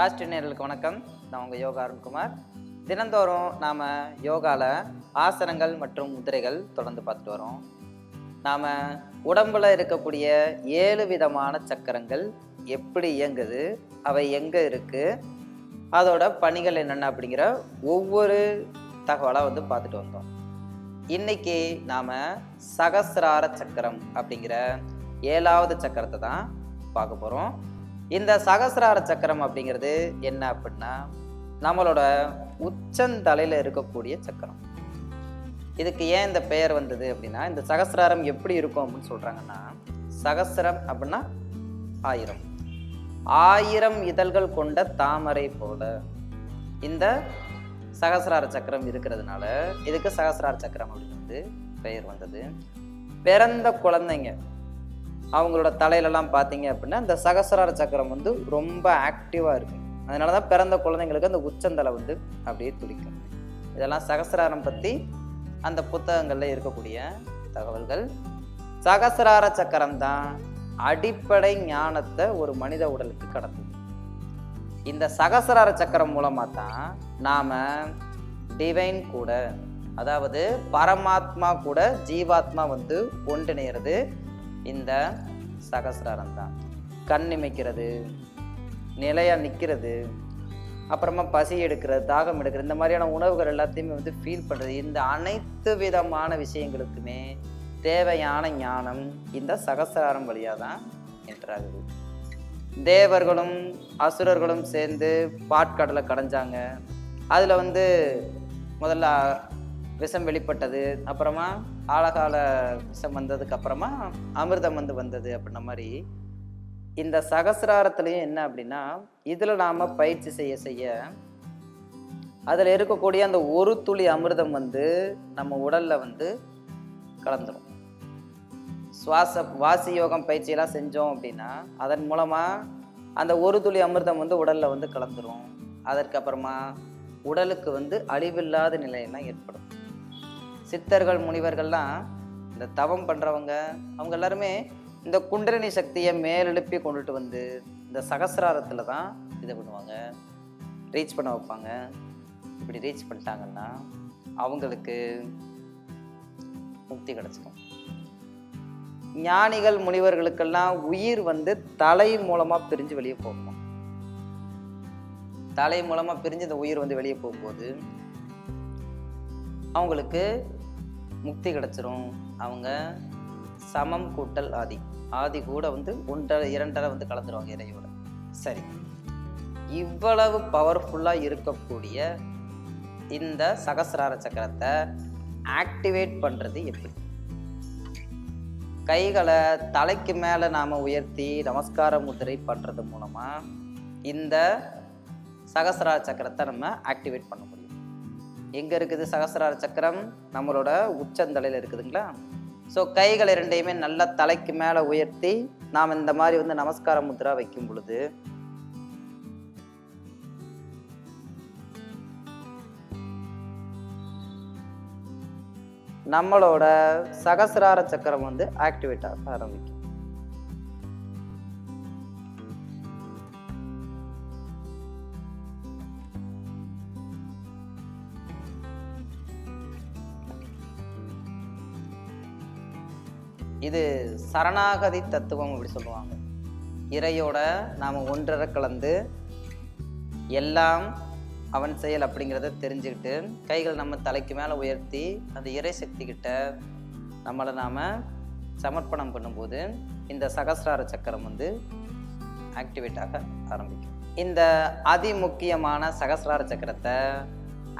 ராஷ்டிரியர்களுக்கு வணக்கம். நான் உங்கள் யோகா அருண்குமார். தினந்தோறும் நாம் யோகாவில் ஆசனங்கள் மற்றும் முதிரைகள் தொடர்ந்து பார்த்துட்டு வரோம். நாம் உடம்பில் இருக்கக்கூடிய ஏழு விதமான சக்கரங்கள் எப்படி இயங்குது அவை எங்கே இருக்குது அதோட பணிகள் என்னென்ன அப்படிங்கிற ஒவ்வொரு தகவலாக வந்து பார்த்துட்டு வந்தோம். இன்னைக்கு நாம் சகசிரார சக்கரம் அப்படிங்கிற ஏழாவது சக்கரத்தை தான் பார்க்க போகிறோம் இந்த சகசிரார சக்கரம் அப்படிங்கிறது என்ன அப்படின்னா நம்மளோட உச்சந்தலையில் இருக்கக்கூடிய சக்கரம். இதுக்கு ஏன் இந்த பெயர் வந்தது அப்படின்னா இந்த சகசிராரம் எப்படி இருக்கும் அப்படின்னு சொல்கிறாங்கன்னா சகசிரம் அப்படின்னா ஆயிரம். ஆயிரம் இதழ்கள் கொண்ட தாமரை போல இந்த சகசிரார சக்கரம் இருக்கிறதுனால இதுக்கு சகசிரார சக்கரம் அப்படின்னு வந்து பெயர் வந்தது. பிறந்த குழந்தைங்க அவங்களோட தலையிலலாம் பார்த்தீங்க அப்படின்னா இந்த சகசரார சக்கரம் வந்து ரொம்ப ஆக்டிவாக இருக்கும் அதனால தான் பிறந்த குழந்தைங்களுக்கு அந்த உச்சந்தலை வந்து அப்படியே துடிக்கும் இதெல்லாம் சகசராரம் பற்றி அந்த புத்தகங்களில் இருக்கக்கூடிய தகவல்கள். சகசரார சக்கரம் தான் அடிப்படை ஞானத்தை ஒரு மனித உடலுக்கு கடத்துது. இந்த சகசரார சக்கரம் மூலமாக தான் நாம் டிவைன் கூட அதாவது பரமாத்மா கூட ஜீவாத்மா வந்து ஒன்றிணைகிறது இந்த சகசிராரம் தான். கண் இமைக்கிறது நிலையாக நிற்கிறது அப்புறமா பசி எடுக்கிறது தாகம் எடுக்கிறது இந்த மாதிரியான உணவுகள் எல்லாத்தையுமே வந்து ஃபீல் பண்ணுறது இந்த அனைத்து விதமான விஷயங்களுக்குமே தேவையான ஞானம் இந்த சகசிராரம் வழியாக தான் என்றாகுது தேவர்களும் அசுரர்களும் சேர்ந்து பாட்காட்டில் கடைஞ்சாங்க. அதில் வந்து முதல்ல விஷம் வெளிப்பட்டது அப்புறமா ஆழகால விஷம் வந்ததுக்கு அப்புறமா அமிர்தம் வந்து வந்தது அப்படின்ன மாதிரி இந்த சகசிராரத்துலேயும் என்ன அப்படின்னா இதில் நாம் பயிற்சி செய்ய செய்ய அதில் இருக்கக்கூடிய அந்த ஒரு துளி அமிர்தம் வந்து நம்ம உடலில் வந்து கலந்துடும் சுவாச வாசி யோகம் பயிற்சியெல்லாம் செஞ்சோம் அப்படின்னா அதன் மூலமாக அந்த ஒரு துளி அமிர்தம் வந்து உடலில் வந்து கலந்துரும். அதற்கப்புறமா உடலுக்கு வந்து அழிவில்லாத நிலையெல்லாம் ஏற்படும். சித்தர்கள் முனிவர்கள்லாம் இந்த தவம் பண்ணுறவங்க அவங்க எல்லாருமே இந்த குண்டரணி சக்தியை மேலெழுப்பி கொண்டுட்டு வந்து இந்த சகசிராரத்தில் தான் இதை பண்ணுவாங்க. ரீச் பண்ண வைப்பாங்க. இப்படி ரீச் பண்ணிட்டாங்கன்னா அவங்களுக்கு முக்தி கிடச்சிடும். ஞானிகள் முனிவர்களுக்கெல்லாம் உயிர் வந்து தலை மூலமாக பிரிஞ்சு வெளியே போகும். தலை மூலமாக பிரிஞ்சு இந்த உயிர் வந்து வெளியே போகும்போது அவங்களுக்கு முக்தி கிடச்சிரும். அவங்க சமம் கூட்டல் ஆதி. ஆதி கூட வந்து ஒன்றரை இரண்டரை வந்து கலந்துருவாங்க இறையோட. சரி. இவ்வளவு பவர்ஃபுல்லாக இருக்கக்கூடிய இந்த சகசிரார சக்கரத்தை ஆக்டிவேட் பண்ணுறது எப்படி? கைகளை தலைக்கு மேலே நாம் உயர்த்தி நமஸ்கார முதிரை பண்ணுறது மூலமாக இந்த சகசிரார சக்கரத்தை நம்ம ஆக்டிவேட் பண்ண முடியும். எங்கே இருக்குது? சகசிரார சக்கரம் நம்மளோட உச்சந்தலையில் இருக்குதுங்களா? ஸோ கைகள் இரண்டையுமே நல்லா தலைக்கு மேலே உயர்த்தி நாம் இந்த மாதிரி வந்து நமஸ்கார முத்ரா வைக்கும் பொழுது நம்மளோட சகசிரார சக்கரம் வந்து ஆக்டிவேட் ஆக ஆரம்பிக்கும். இது சரணாகதி தத்துவம் அப்படி சொல்லுவாங்க. இறையோட நாம் ஒன்றரை கலந்து எல்லாம் அவன் செயல் அப்படிங்கிறத தெரிஞ்சுக்கிட்டு கைகள் நம்ம தலைக்கு மேலே உயர்த்தி அந்த இறை சக்தி கிட்ட நம்மளை நாம் சமர்ப்பணம் பண்ணும்போது இந்த சகசிரார சக்கரம் வந்து ஆக்டிவேட் ஆக ஆரம்பிக்கும். இந்த அதி முக்கியமான சகசிரார சக்கரத்தை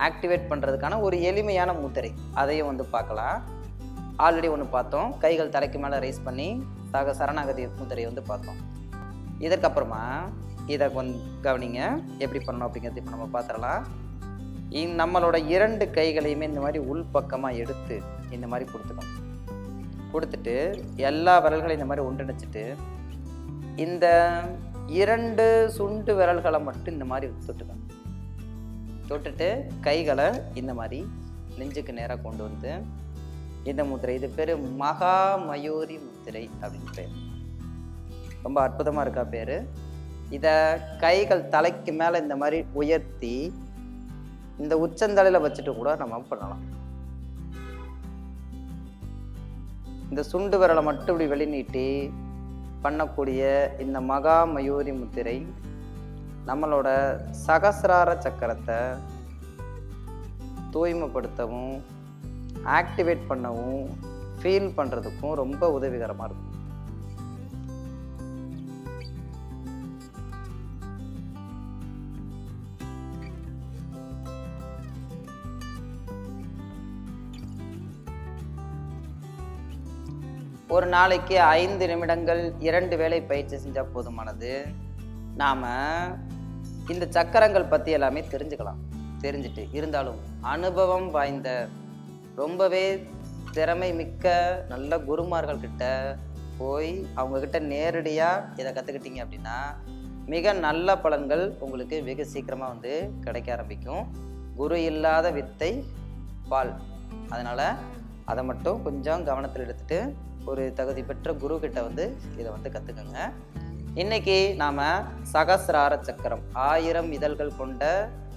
ஆக்டிவேட் பண்ணுறதுக்கான ஒரு எளிமையான முத்திரை. அதையும் வந்து பார்க்கலாம். ஆல்ரெடி ஒன்று பார்த்தோம். கைகள் தலைக்கு மேலே ரைஸ் பண்ணி சக சரணாகதி முத்திரையை வந்து பார்த்தோம். இதற்கப்புறமா இதை கொஞ்சம் கவனிங்க. எப்படி பண்ணணும் அப்படிங்கிறது இப்போ நம்ம பார்த்துடலாம். இ- நம்மளோட இரண்டு கைகளையுமே இந்த மாதிரி உள் பக்கமாக எடுத்து இந்த மாதிரி கொடுத்துக்கணும். கொடுத்துட்டு எல்லா விரல்களையும் இந்த மாதிரி ஒன்றிணைச்சிட்டு இந்த இரண்டு சுண்டு விரல்களை மட்டும் இந்த மாதிரி தொட்டுக்கணும். தொட்டுட்டு கைகளை இந்த மாதிரி நெஞ்சுக்கு நேராக கொண்டு வந்து இந்த முத்திரை? இது பேர் மகா மயூரி முத்திரை அப்படின்னு பேர். ரொம்ப அற்புதமாக இருக்கா பேர். இதை கைகள் தலைக்கு மேலே இந்த மாதிரி உயர்த்தி இந்த உச்சந்தலையில் வச்சுட்டு கூட நம்ம பண்ணலாம். இந்த சுண்டு விரலை மட்டும் இப்படி வெளிநீட்டி பண்ணக்கூடிய இந்த மகா மயூரி முத்திரை நம்மளோட சகசிரார சக்கரத்தை தூய்மைப்படுத்தவும் ஆக்டிவேட் பண்ணவும் ஃபீல் பண்ணுறதுக்கும் ரொம்ப உதவிகரமாக இருக்கும். ஒரு நாளைக்கு ஐந்து நிமிடங்கள் இரண்டு வேலை பயிற்சி செஞ்சால் போதுமானது. நாம் இந்த சக்கரங்கள் பற்றி எல்லாமே தெரிஞ்சுக்கலாம். தெரிஞ்சுட்டு இருந்தாலும் அனுபவம் வாய்ந்த ரொம்பவே திறமை மிக்க நல்ல குருமார்கள் கிட்ட போய் அவங்க கிட்ட நேரடியாக இதை கற்றுக்கிட்டீங்க அப்படின்னா மிக நல்ல பலன்கள் உங்களுக்கு வெகு சீக்கிரமாக வந்து கிடைக்க ஆரம்பிக்கும். குரு இல்லாத வித்தை பால். அதனால் அதை மட்டும் கொஞ்சம் கவனத்தில் எடுத்துகிட்டு ஒரு தகுதி பெற்ற குரு கிட்ட வந்து இதை வந்து கற்றுக்கோங்க இன்னைக்கு நாம் சகசிரார சக்கரம் ஆயிரம் இதழ்கள் கொண்ட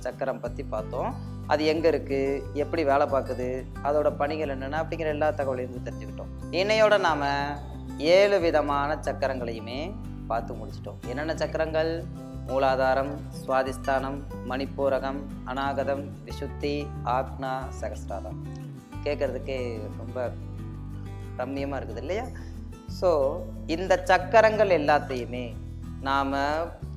சக்கரம் பற்றி பார்த்தோம். அது எங்கே இருக்குது எப்படி வேலை பார்க்குது? அதோட பணிகள் என்னென்ன? அப்படிங்கிற எல்லா தகவலையும் தெரிஞ்சுக்கிட்டோம். இன்னையோட நாம் ஏழு விதமான சக்கரங்களையுமே பார்த்து முடிச்சிட்டோம். என்னென்ன சக்கரங்கள்? மூலாதாரம் சுவாதிஸ்தானம் மணிப்பூரகம் அநாகதம் விசுத்தி ஆக்னா சகஸ்ராரம் கேட்குறதுக்கே ரொம்ப ரம்மியமாக இருக்குது இல்லையா? ஸோ இந்த சக்கரங்கள் எல்லாத்தையுமே நாம்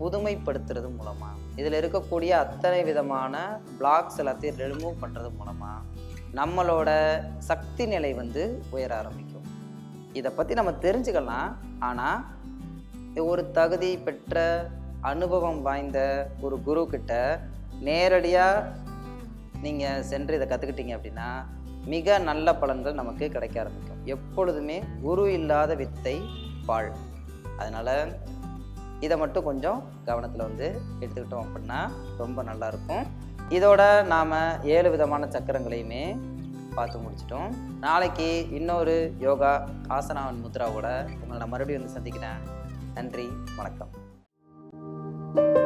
புதுமைப்படுத்துறது மூலமாக இதில் இருக்கக்கூடிய அத்தனை விதமான பிளாக்ஸ் எல்லாத்தையும் ரிமூவ் பண்ணுறது மூலமாக நம்மளோட சக்தி நிலை வந்து உயர ஆரம்பிக்கும். இதை பற்றி நம்ம தெரிஞ்சுக்கலாம். ஆனால் ஒரு தகுதி பெற்ற அனுபவம் வாய்ந்த ஒரு குரு கிட்ட நேரடியாக நீங்கள் சென்று இதை கற்றுக்கிட்டீங்க அப்படின்னா மிக நல்ல பலன்கள் நமக்கு கிடைக்க ஆரம்பிக்கும். எப்பொழுதுமே குரு இல்லாத வித்தை வாழ். அதனால் இதை மட்டும் கொஞ்சம் கவனத்தில் வந்து எடுத்துக்கிட்டோம் அப்படின்னா ரொம்ப நல்லாயிருக்கும். இதோட நாம் ஏழு விதமான சக்கரங்களையுமே பார்த்து முடிச்சிட்டோம். நாளைக்கு இன்னொரு யோகா ஆசனாவன் முத்ராவோட உங்களை நான் மறுபடியும் வந்து சந்திக்கிறேன். நன்றி வணக்கம்.